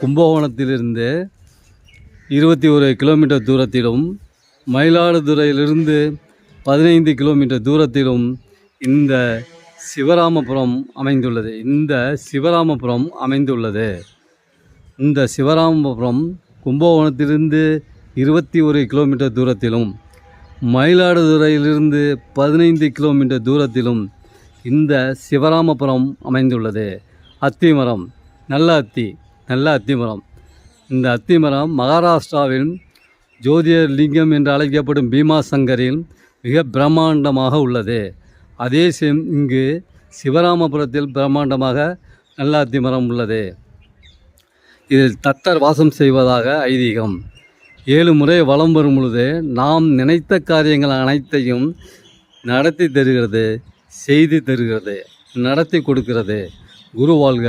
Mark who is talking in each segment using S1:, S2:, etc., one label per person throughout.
S1: கும்பகோணத்திலிருந்து இருபத்தி ஒரு கிலோமீட்டர் தூரத்திலும் மயிலாடுதுறையிலிருந்து பதினைந்து கிலோமீட்டர் தூரத்திலும் இந்த சிவராமபுரம் அமைந்துள்ளது. இந்த சிவராமபுரம் அமைந்துள்ளது. இந்த சிவராமபுரம் கும்பகோணத்திலிருந்து இருபத்தி ஒரு கிலோமீட்டர் தூரத்திலும் மயிலாடுதுறையிலிருந்து பதினைந்து கிலோமீட்டர் தூரத்திலும் இந்த சிவராமபுரம் அமைந்துள்ளது. அத்திமரம் நல்ல அத்தி. நல்ல அத்திமரம் இந்த அத்திமரம் மகாராஷ்டிராவின் ஜோதியர் லிங்கம் என்று அழைக்கப்படும் பீமாசங்கரில் மிக பிரம்மாண்டமாக உள்ளது. அதே சேம் இங்கு சிவராமபுரத்தில் பிரம்மாண்டமாக நல்ல அத்திமரம் உள்ளது. இதில் தத்தர் வாசம் செய்வதாக ஐதீகம். ஏழு முறை வலம் வரும் பொழுது நாம் நினைத்த காரியங்கள் அனைத்தையும் நடத்தி தருகிறது செய்து தருகிறது நடத்தி கொடுக்கிறது. குரு வாழ்க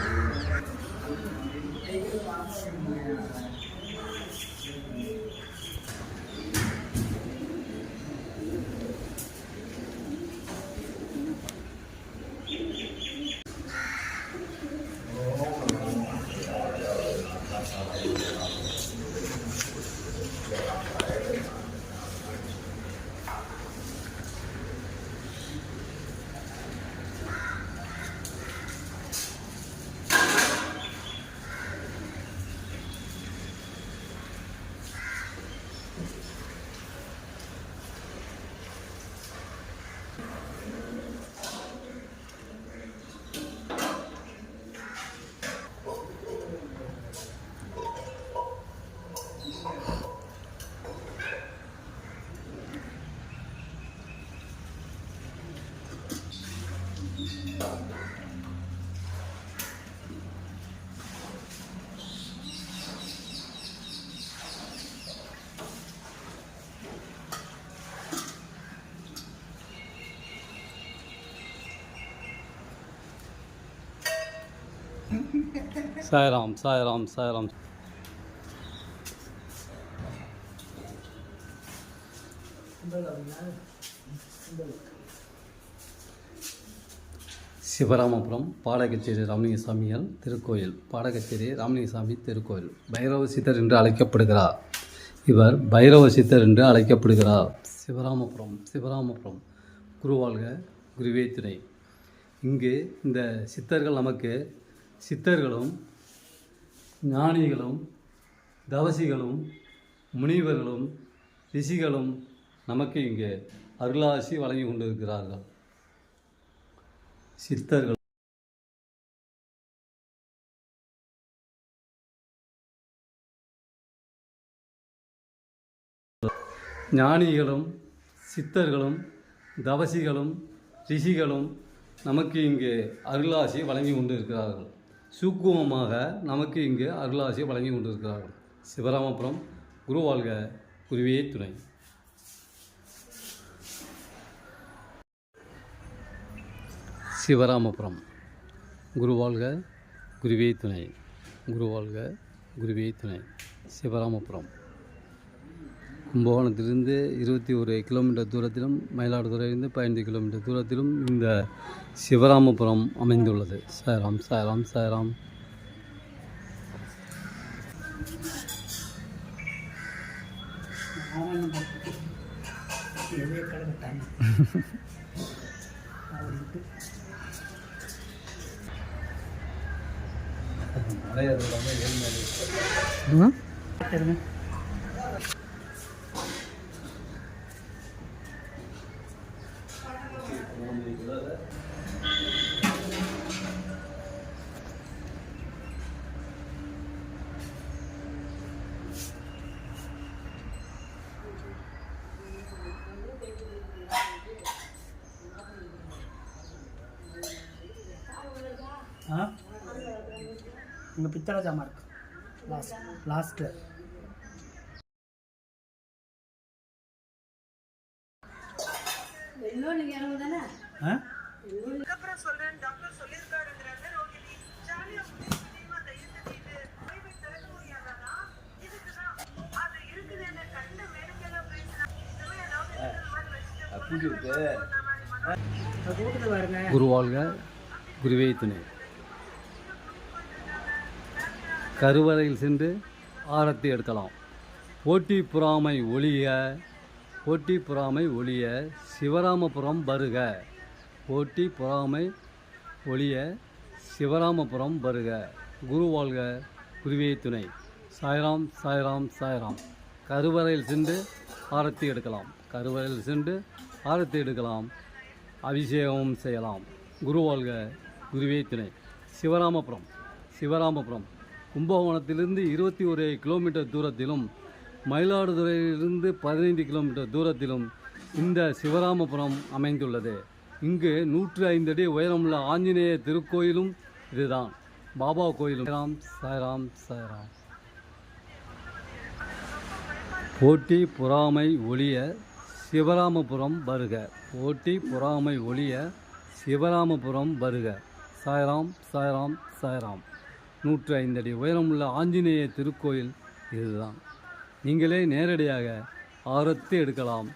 S1: சிவராமபுரம் சாய்ராம் சாய்ராம் சாய்ராம். சிவராமபுரம் பாடகச்சேரி ராமலிங்கசாமியால் திருக்கோயில் பாடகச்சேரி ராமலிங்கசாமி திருக்கோயில் பைரவ சித்தர் என்று அழைக்கப்படுகிறார். இவர் பைரவ சித்தர் என்று அழைக்கப்படுகிறார். சிவராமபுரம் சிவராமபுரம் குருவாழ்க குருவே துணை இங்கு இந்த சித்தர்கள் நமக்கு சித்தர்களும் ஞானிகளும் தவசிகளும் முனிவர்களும் ரிஷிகளும் நமக்கு இங்கே அருளாசி வழங்கி கொண்டிருக்கிறார்கள். சித்தர்கள் ஞானிகளும் சித்தர்களும் தவசிகளும் ரிஷிகளும் நமக்கு இங்கே அருளாசி வழங்கி கொண்டிருக்கிறார்கள். சூக்குமமாக நமக்கு இங்கு அருளாசி வழங்கி கொண்டு இருக்கிறார்கள் சிவராமபுரம் குருவாழ்க குருவியை துணை. சிவராமபுரம் குருவாழ்க குருவே துணை. குருவாழ்க குருவே துணை. சிவராமபுரம். கும்பகோணத்திலிருந்து இருபத்தி ஒரு கிலோமீட்டர் தூரத்திலும் மயிலாடுதுறையிலிருந்து பதினைந்து கிலோமீட்டர் தூரத்திலும் இந்த சிவராமபுரம் அமைந்துள்ளது. சாய்ராம் சாய்ராம் சாய்ராம்.
S2: மலையாளம் ஏழ்மையில அங்கே பித்தளை ஜாமான் இருக்கு. லாஸ்ட் பாருங்க.
S1: குருவாழ்க குருவே துணை கருவறையில் சென்று ஆரத்தி எடுக்கலாம். போட்டி புறாமை ஒளிய போட்டி புறாமை ஒளிய சிவராமபுரம் வருக. போட்டி புறாமை ஒளிய சிவராமபுரம் வருக. குரு வாழ்க குருவே துணை. சாய்ராம் சாய்ராம் சாய்ராம். கருவறையில் சென்று ஆரத்தி எடுக்கலாம். கருவறையில் சென்று ஆரத்தி எடுக்கலாம். அபிஷேகம் செய்யலாம். குரு வாழ்க குருவே துணை. சிவராமபுரம் சிவராமபுரம். கும்பகோணத்திலிருந்து இருபத்தி ஒரு கிலோமீட்டர் தூரத்திலும் மயிலாடுதுறையிலிருந்து பதினைந்து கிலோமீட்டர் தூரத்திலும் இந்த சிவராமபுரம் அமைந்துள்ளது. இங்கு நூற்று ஐந்து அடி உயரமுள்ள ஆஞ்சநேய திருக்கோயிலும் இதுதான். பாபா கோயிலும். சாய்ராம் சாய்ராம் சாய்ராம். போட்டி பொறாமை ஒளிய சிவராமபுரம் வருக. போட்டி பொறாமை ஒளிய சிவராமபுரம் வருக. சாய்ராம் சாய்ராம் சாய்ராம். நூற்றி ஐந்தடி உயரமுள்ள ஆஞ்சநேய திருக்கோயில் இதுதான். நீங்களே நேரடியாக ஆரத்தி எடுக்கலாம்.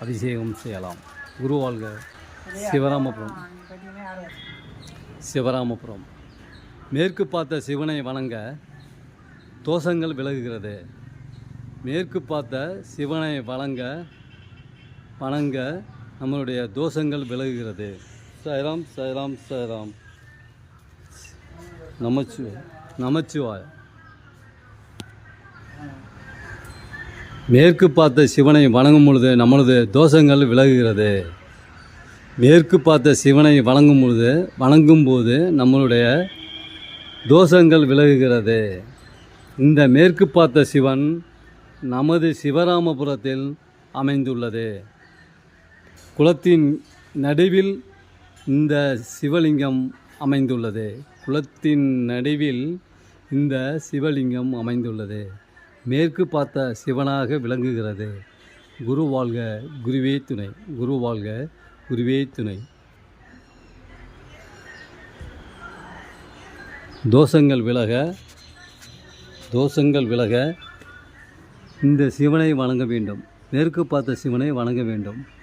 S1: அபிஷேகம் செய்யலாம். குருவாழ்க சிவராமபுரம். சிவராமபுரம். மேற்கு பார்த்த சிவனை வணங்க தோஷங்கள் விலகுகிறது. மேற்கு பார்த்த சிவனை வணங்க வணங்க நம்மளுடைய தோஷங்கள் விலகுகிறது. சைராம் சைராம் சைராம். நமச்சு நமச்சிவாய். மேற்கு பார்த்த சிவனை வணங்கும் பொழுது நம்மளது தோஷங்கள் விலகுகிறது. மேற்கு பார்த்த சிவனை வணங்கும் பொழுது வணங்கும் போது நம்மளுடைய தோஷங்கள் விலகுகிறது. இந்த மேற்கு பார்த்த சிவன் நமது சிவராமபுரத்தில் அமைந்துள்ளது. குளத்தின் நடுவில் இந்த சிவலிங்கம் அமைந்துள்ளது. குளத்தின் நடுவில் இந்த சிவலிங்கம் அமைந்துள்ளது. மேற்கு பார்த்த சிவனாக விளங்குகிறது. குரு வாழ்க குருவே துணை. குரு வாழ்க குருவே துணை. தோஷங்கள் விலக தோஷங்கள் விலக இந்த சிவனை வணங்க வேண்டும். மேற்கு பார்த்த சிவனை வணங்க வேண்டும்.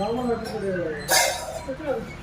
S2: 然后呢，就是在这。